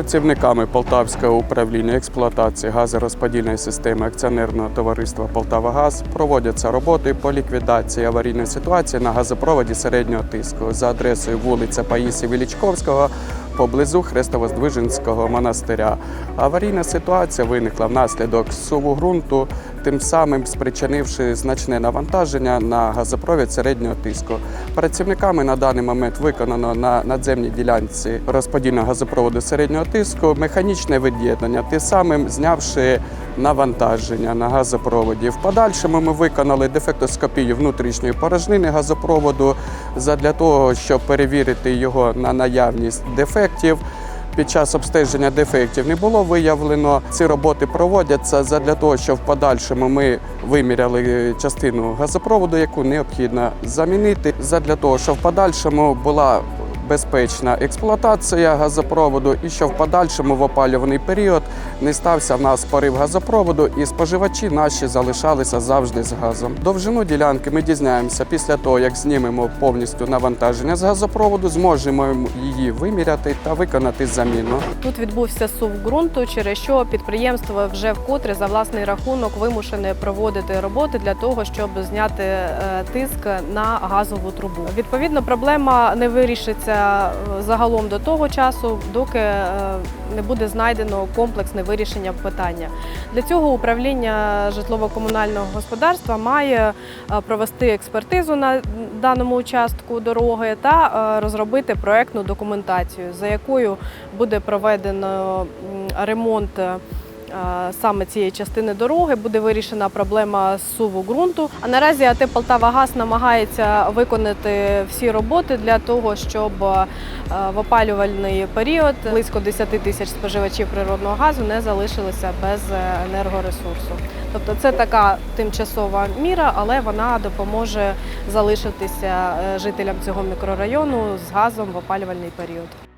Працівниками Полтавського управління експлуатації газорозподільної системи акціонерного товариства Полтавагаз проводяться роботи по ліквідації аварійної ситуації на газопроводі середнього тиску. За адресою вулиця Паїсі Величковського поблизу Хрестово-Здвиженського монастиря. Аварійна ситуація виникла внаслідок суву ґрунту, тим самим спричинивши значне навантаження на газопровід середнього тиску. Працівниками на даний момент виконано на надземній ділянці розподільного газопроводу середнього тиску механічне від'єднання, тим самим знявши навантаження на газопроводі. В подальшому ми виконали дефектоскопію внутрішньої порожнини газопроводу задля того, щоб перевірити його на наявність дефектів. Під час обстеження дефектів не було виявлено. Ці роботи проводяться задля того, щоб в подальшому ми виміряли частину газопроводу, яку необхідно замінити, задля того, щоб в подальшому була безпечна експлуатація газопроводу і що в подальшому в опалюваний період не стався в нас порив газопроводу, і споживачі наші залишалися завжди з газом. Довжину ділянки ми дізнаємося після того, як знімемо повністю навантаження з газопроводу, зможемо її виміряти та виконати заміну. Тут відбувся сув ґрунту, через що підприємство вже вкотре за власний рахунок вимушене проводити роботи для того, щоб зняти е, тиск на газову трубу. Відповідно, проблема не вирішиться е, загалом до того часу, доки е, не буде знайдено комплексне вирішення питання. Для цього управління житлово-комунального господарства має е, провести експертизу на даному участку дороги та розробити проектну документацію, за якою буде проведено ремонт. Е, Саме цієї частини дороги буде вирішена проблема суву ґрунту. А наразі АТ Полтавагаз намагається виконати всі роботи для того, щоб е, в опалювальний період близько 10 тисяч споживачів природного газу не залишилися без енергоресурсу. Тобто це така тимчасова міра, але вона допоможе залишитися е, жителям цього мікрорайону з газом в опалювальний період.